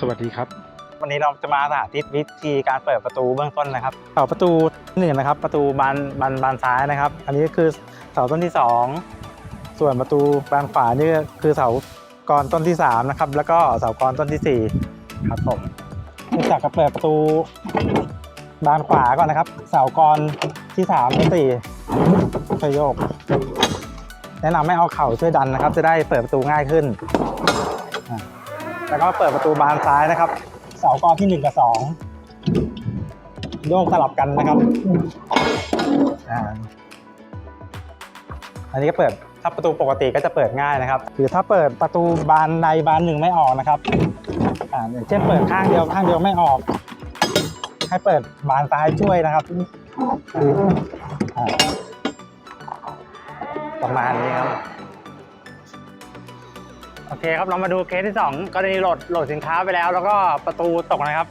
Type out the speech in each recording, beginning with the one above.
สวัสดีครับ วันนี้เราจะมาสาธิตวิธีการเปิดประตูเบื้องต้นนะครับเสาประตูหนึ่งนะครับ ประตูบานบานบานซ้ายนะครับ อันนี้คือเสาต้นที่สองส่วนประตูบานขวานี่คือเสากรต้นที่สามนะครับแล้วก็เสากรต้นที่สี่ครับผมเริ่มจากการเปิดประตูบานขวาก่อนนะครับ เสากรที่สามและสี่ค่อยโยกแนะนำให้เอาเข่าช่วยดันนะครับ จะได้เปิดประตูง่ายขึ้นอะ แล้วก็เปิดประตูบานซ้ายนะครับ เสากรที่หนึ่งกับสองโยกสลับกันนะครับอ่าอันนี้ก็เปิดถ้าประตูปกติก็จะเปิดง่ายนะครับ หรือถ้าเปิดประตูบานใดบานหนึ่งไม่ออกนะครับอ่าอย่างเช่นเปิดข้างเดียวข้างเดียวไม่ออก ให้เปิดบานซ้ายช่วยนะครับประมาณนี้ครับ โอเคครับเรามาดูเคสที่2กรณีโหลดโหลดสินค้าไปแล้ว แล้วก็ประตูตกนะครับ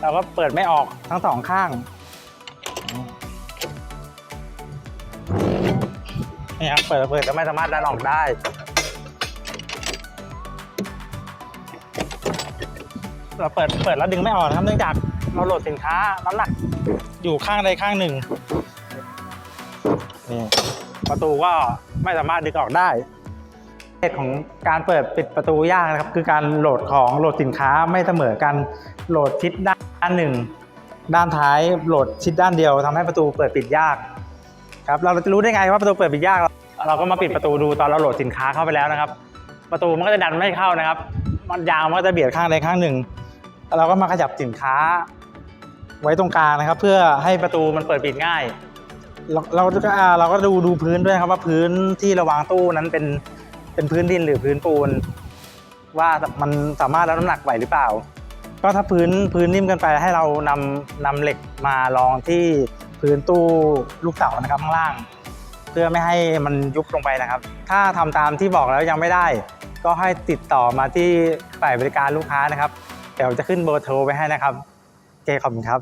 เราก็เปิดไม่ออกทั้งสองข้างนี่ครับเปิดเปิดก็ไม่สามารถดันออกได้เราเปิดเปิดแล้วดึงไม่ออกนะครับเนื่องจากเราโหลดสินค้าน้ำหนักอยู่ข้างใดข้างหนึ่งนี่ประตูก็ไม่สามารถดึงออกได้ เหตุของการเปิดปิดประตูยากนะครับ คือการโหลดของโหลดสินค้าไม่เสมอกันโหลดชิดด้านหนึ่งด้านท้ายโหลดชิดด้านเดียวทำให้ประตูเปิดปิดยากครับเราจะรู้ได้ไงว่าประตูเปิดปิดยาก เราก็มาปิดประตูดูตอนเราโหลดสินค้าเข้าไปแล้วนะครับ ประตูมันก็จะดันไม่เข้านะครับ มันยางมันก็จะเบียดข้างใดข้างหนึ่ง เราก็มาขยับสินค้า ไว้ตรงกลางนะครับ เพื่อให้ประตูมันเปิดปิดง่าย เราเราก็เราก็ดูดูพื้นด้วยครับว่าพื้นที่เระวางตู้นั้นเป็น เป็นพื้นดินหรือพื้นปูน ว่ามันสามารถรับน้ำหนักไหวหรือเปล่า ก็ถ้าพื้นพื้นนิ่มกันไปให้เรานำนำเหล็กมาลองที่พื้นตู้ลูกเสานะครับข้างล่าง เพื่อไม่ให้มันยุบลงไปนะครับ ถ้าทำตามที่บอกแล้วยังไม่ได้ ก็ให้ติดต่อมาที่ฝ่ายบริการลูกค้านะครับเดี๋ยวจะขึ้นเบอร์โทรไปให้นะครับเคขอบคุณครับ